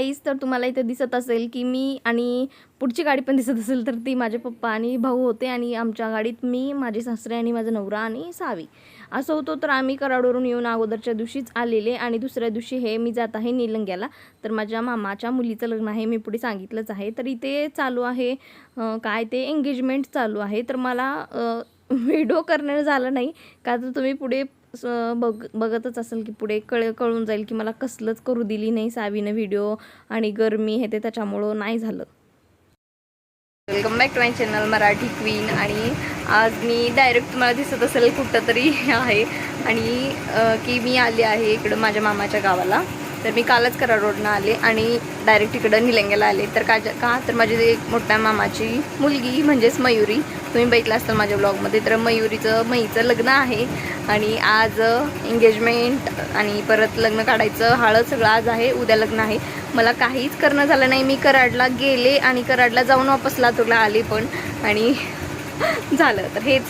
काहीच तर तुम्हाला इथे दिसत असेल की मी आणि पुढची गाडी पण दिसत असेल तर ती माझे पप्पा आणि भाऊ होते आणि आमच्या गाडीत मी माझे सासरे आणि माझा नवरा आणि सावी. असं होतं तर आम्ही कराडवरून येऊन अगोदरच्या दिवशीच आलेले आणि दुसऱ्या दिवशी हे मी जात आहे निलंग्याला. तर माझ्या मामाच्या मुलीचं लग्न आहे मी पुढे सांगितलंच आहे. तर इथे चालू आहे काय ते एंगेजमेंट चालू आहे. तर मला व्हिडिओ करणं झालं नाही. का तर तुम्ही पुढे बघ बघतच असेल की पुढे कळ कळून जाईल की मला कसलंच करू दिली नाही सावीनं व्हिडिओ आणि गरमी हे ते त्याच्यामुळं नाही झालं. Welcome back to my channel Marathi queen आणि आज मी डायरेक्ट तुम्हाला दिसत असेल कुठं तरी आहे. आणि की मी आले आहे इकडं माझ्या मामाच्या गावाला. तर मी कालच करा रोडनं आले आणि डायरेक्ट इकडं निलंग्याला आले. तर का का? तर माझी एक मोठ्या मामाची मुलगी म्हणजेच मयुरी. तुम्ही बघितलं असाल माझ्या ब्लॉगमध्ये तर मयुरीचं मईचं लग्न आहे. आणि आज एंगेजमेंट आणि परत लग्न काढायचं हळद सगळं आज आहे. उद्या लग्न आहे. मला काहीच करणं झालं नाही. मी कराडला गेले आणि कराडला जाऊन वापस लातूरला आले पण. आणि झालं. तर हेच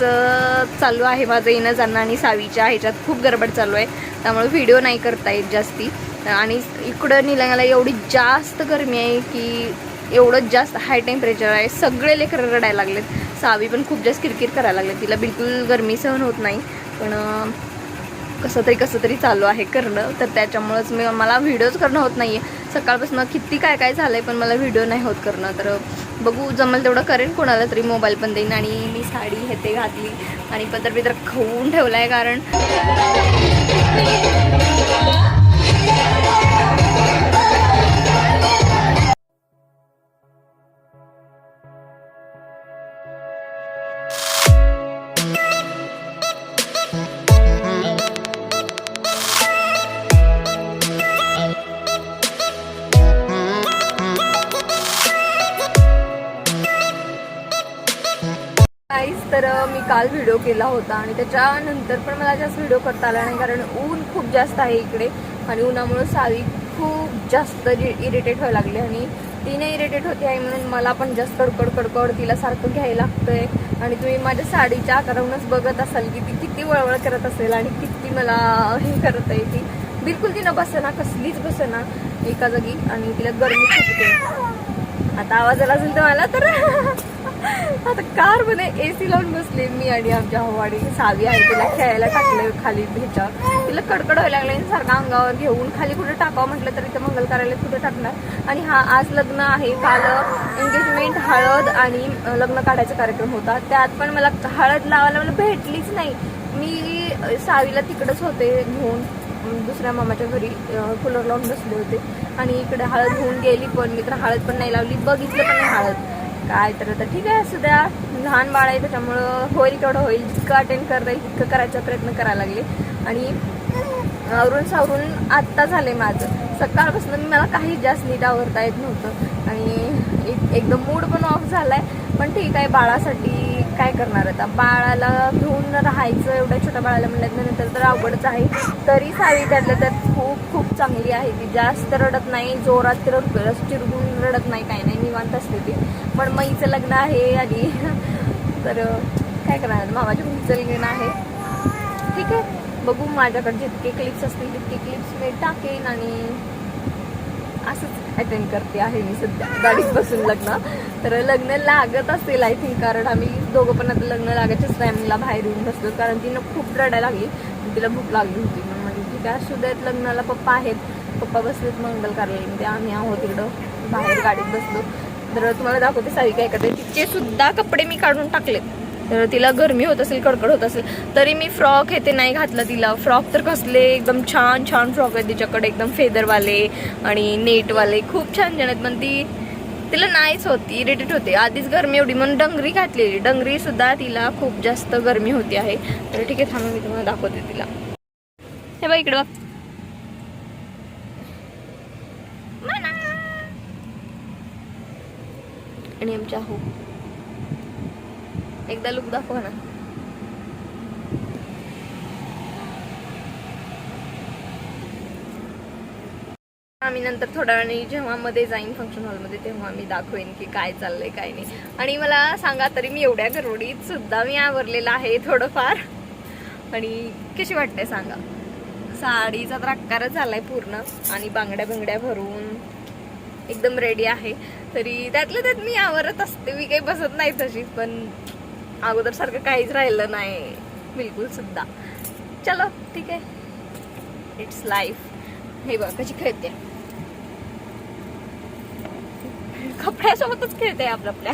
चालू आहे माझं येणं जाणं आणि सावीच्या ह्याच्यात खूप गडबड चालू आहे. त्यामुळे व्हिडिओ नाही करता येत जास्ती. आणि इकडं निलंगाला एवढी जास्त गरमी आहे की एवढं जास्त हाय टेम्परेचर आहे. सगळे लेकरं रडायला लागलेत. सावी पण खूप जास्त किरकिर करायला लागले. तिला बिलकुल गरमी सहन होत नाही. पण कसं तरी कसं तरी चालू आहे करणं. तर त्याच्यामुळंच मी मला व्हिडिओज करणं होत नाही आहे सकाळपासून किती काय काय झालं आहे पण मला व्हिडिओ नाही होत करणं. तर बघू जमेल तेवढं करेन कोणाला तरी मोबाईल पण देईन. आणि मी साडी हे ते घातली. आणि पदर बिदर खाऊन ठेवलं आहे कारण काहीच तर मी काल व्हिडिओ केला होता आणि त्याच्यानंतर पण मला जास्त व्हिडिओ करता आला नाही कारण ऊन खूप जास्त आहे इकडे आणि उन्हामुळं सावी खूप जास्त इरिटेट व्हायला लागली आणि तिने इरिटेट होती आहे म्हणून मला पण जास्त कडकड कडकड तिला सारखं घ्यायला लागतंय आणि तुम्ही माझ्या साडीच्या आकारावरूनच बघत असाल की ती किती वळवळ करत असेल आणि किती मला हे करत आहे ती. बिलकुल तिनं बसना कसलीच बसना एका जागी आणि तिला गरमी खूप आता आवाज आला असेल तुम्हाला तर. कारमध्ये एसी लावून बसले मी आणि आमच्या हवाडी सावी आहे तिला खेळायला टाकलं खाली भेटा तिला कडकड व्हायला लागले आणि सारखा अंगावर घेऊन खाली कुठे टाकावं म्हटलं तरी इथं मंगल कार्यालय कुठे टाकणार. आणि हा आज लग्न आहे काल एंगेजमेंट हळद आणि लग्न काढायचा कार्यक्रम होता. त्यात पण मला हळद लावायला मला भेटलीच नाही. मी सावीला तिकडच होते घेऊन. दुसऱ्या मामाच्या घरी कूलर लावून बसले होते. आणि इकडे हळद होऊन गेली पण मी तर हळद पण नाही लावली. बघितलं पण नाही हळद. काय तर आता ठीक आहे असू द्या लहान बाळ आहे त्याच्यामुळं होईल तेवढं होईल जितकं अटेंड करता येईल तितकं करायचा प्रयत्न करायला लागले. आणि आवरून सावरून आत्ता झाले माझं. सकाळपासून मला काही जास्त नीट आवरता येत नव्हतं. आणि एक- एकदम मूड पण ऑफ झालाय. पण ठीक आहे बाळासाठी काय करणार आता? बाळाला घेऊन राहायचं एवढ्या छोट्या बाळाला म्हणल्यानंतर तर अवघडच आहे. तरी सावी त्यातल्या त्यात खूप खूप चांगली आहे. ती जास्त रडत नाही जोरात रडत चिरगून रडत नाही काही नाही. निवांत असते ती. पण मईचं लग्न आहे आणि तर काय करणार? मामाच्या मुलीचं लग्न आहे. ठीक आहे. बघू माझ्याकडे जितके क्लिप्स असतील तितके क्लिप्स मी टाकेन आणि असंच अटेंड करते आहे मी सध्या. गाडीत बसून लग्न. तर लग्न लागत असेल आय थिंक कारण आम्ही दोघं पण आता लग्न लागायच्याच टायमिंगला बाहेर येऊन बसलो कारण तिनं खूप रडायला लागली. तिला भूक लागली होती. मग म्हणजे ठीक आहे असू देत लग्नाला पप्पा आहेत. पप्पा बसलेत मंगल कार्यालयामध्ये. आम्ही आहोत इकडं बाहेर गाडीत बसलो. तर तुम्हाला दाखवते सारी काय करते तिचे सुद्धा कपडे मी काढून टाकलेत. तर तिला गरमी होत असेल कडकड होत असेल तरी मी फ्रॉक हे ते नाही घातलं तिला. फ्रॉक तर कसले एकदम छान छान फ्रॉक आहेत तिच्याकडे एकदम फेदरवाले आणि नेटवाले खूप छान छान आहेत. पण ती तिला नाहीच होती इरिटेट होते. आधीच गरमी एवढी म्हणून डंगरी घातलेली. डंगरी सुद्धा तिला खूप जास्त गरमी होती आहे. तर ठीक आहे थांबा मी तुम्हाला दाखवते तिला. हे बघ इकडं बघ. आणि आमच्या हो एकदा लुक दाखव ना. आम्ही नंतर थोड्या वेळाने जेव्हा मध्ये जाईन फंक्शन हॉलमध्ये तेव्हा मी दाखवेन की काय चाललंय काय नाही. आणि मला सांगा तरी मी एवढ्या गरोडीत सुद्धा मी आवरलेलं आहे थोडंफार. आणि कशी वाटते सांगा? साडीचा तर आकारच झालाय पूर्ण आणि बांगड्या बिंगड्या भरून एकदम रेडी आहे. तरी त्यातलं त्यात मी आवरत असते मी काही बसत नाही तशीच पण अगोदर सारखं काहीच राहिलं नाही. बिलकुल सुद्धा. चलो ठीक आहे. इट्स लाईफ हे बघ कशी खेळते. कपड्यासोबतच खेळते आपल्या आपल्या.